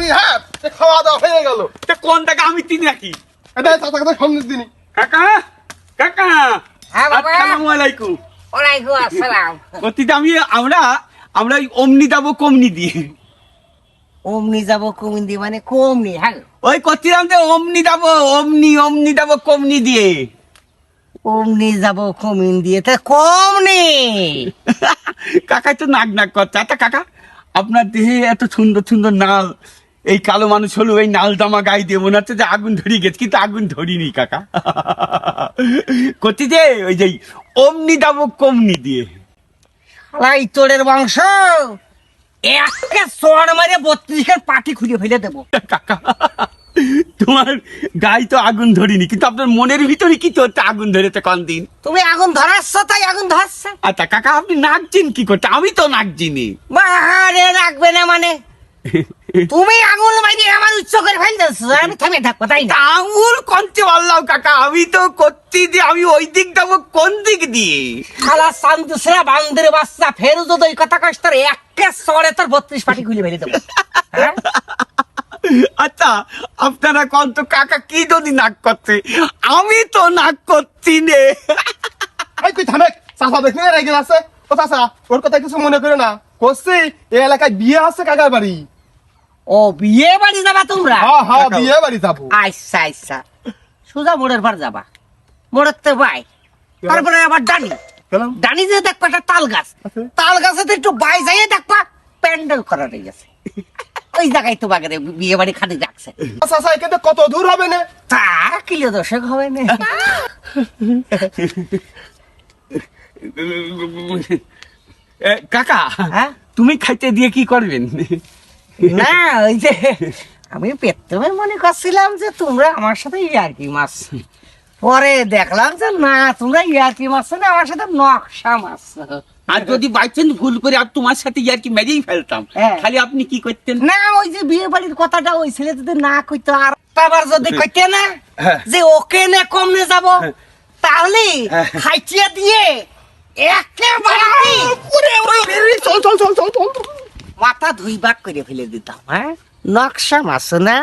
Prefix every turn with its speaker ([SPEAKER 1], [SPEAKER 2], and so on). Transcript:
[SPEAKER 1] বাড়ি হ্যাঁ খাওয়া দাওয়া হয়ে গেল।
[SPEAKER 2] তা কোন টাকা? আমি তিন রাখি।
[SPEAKER 1] এটা চাচা কথা সামনের দিনই।
[SPEAKER 2] কাকা কাকা
[SPEAKER 3] হ্যাঁ বাবা।
[SPEAKER 2] আসসালামু আলাইকুম।
[SPEAKER 3] ওয়ালাইকুম আসসালাম।
[SPEAKER 2] অতীতে আমি আমরা আমরা অমনি যাব কমনি দিয়ে।
[SPEAKER 3] অমনি যাব মানে কমনি হ্যাঁ।
[SPEAKER 2] ওই করছিলাম যে অমনি যাব অমনি অমনি যাব কমনি দিয়ে।
[SPEAKER 3] অমনি যাব কমিন দিয়ে তা কমনি।
[SPEAKER 2] কাকা তো নাক নাক করছে। আচ্ছা কাকা আপনার দেহে এত সুন্দর সুন্দর নাল এই কালো মানুষ হলো এই নাল জামা গায়ে দিয়ে মনে হচ্ছে যে আগুন ধরিয়ে গেছে কিন্তু আগুন ধরিনি কাকা। করছি যে ওই যে অমনি যাব কমনি দিয়ে।
[SPEAKER 3] শালাই তোরের বংশ! একটা চড় মারে বত্রিশের পাটি খুলে ফেলে দেবো।
[SPEAKER 2] কাকা তোমার গায়ে তো আগুন ধরিনি কিন্তু আপনার মনের ভিতরে কি চলছে আগুন ধরেছে কোন দিন
[SPEAKER 3] তুমি আগুন ধরাচ্ছ তাই আগুন ধরছে
[SPEAKER 2] আচ্ছা কাকা আপনি নাচছেন কি করতে আমি তো নাচছিনি
[SPEAKER 3] বাহারে রাখবে না মানে। তুমি আঙুল মাইরে আমার উচ্চ করে ফেলতেছ আমি থেমে থাকব তাই না?
[SPEAKER 2] আঙুল কনতে পারলাম কাকা আমি তো করছি যে আমি ওই দিক যাব কোন দিক দিয়ে?
[SPEAKER 3] খালা শান্তিসরা বান্দের বাচ্চা ফেরু যদি ওই কথা কষ্ট একে সরে তোর বত্রিশ পাটি ফেলে দেবো। হ্যাঁ?
[SPEAKER 2] আচ্ছা আপনারা কোন তো কাকা কি যদি নাক করছে? আমি তো নাক করছি নে।
[SPEAKER 1] এই তুই থামে চাচা দেখলি রেগে আছে? ও ওর কথা কিছু মনে করে না। করছি এই এলাকায় বিয়ে আছে কাকার বাড়ি?
[SPEAKER 3] ও বিয়ে বাড়ি যাবা তোমরা?
[SPEAKER 1] হ্যাঁ হ্যাঁ বিয়ে বাড়ি যাব।
[SPEAKER 3] আচ্ছা আচ্ছা সোজা মোড়ের পার যাবা। মোড়ের তো বাই। তারপরে আবার ডানি। ডানি যে দেখবা একটা তাল গাছ। তাল গাছে তো একটু বাই যাইয়ে দেখবা প্যান্ডেল করা রয়ে গেছে। ওই জায়গায় তো বাগেরে বিয়ে বাড়ি খালি যাচ্ছে
[SPEAKER 1] চাচা এখানে কত দূর হবে না?
[SPEAKER 3] তা কিলো দশক হবে না।
[SPEAKER 2] কাকা
[SPEAKER 3] হ্যাঁ?
[SPEAKER 2] তুমি খাইতে দিয়ে কি করবেন?
[SPEAKER 3] না ওই যে আমি মনে করছিলাম যে তোমরা আমার সাথে ইয়ার্কি মাছ পরে দেখলাম যে না তোমরা ইয়ার্কি মাছ না আমার সাথে নকশা মাছ
[SPEAKER 2] আর যদি ভুল করে আর তোমার সাথে ইয়ার কি মেরেই ফেলতাম
[SPEAKER 3] হ্যাঁ।
[SPEAKER 2] খালি আপনি কি করতেন?
[SPEAKER 3] না ওই যে বিয়ে বাড়ির কথাটা ওই ছেলে যদি না কইতো আর আবার যদি কইতে না
[SPEAKER 2] হ্যাঁ।
[SPEAKER 3] যে ওকে নে কমনে যাব তাহলে খাইচিয়া দিয়ে একেবারে
[SPEAKER 1] চল চল চল চল চল।
[SPEAKER 3] মাথা ধুই বাক করে ফেলে দিতাম হ্যাঁ? নকশা মাছ না?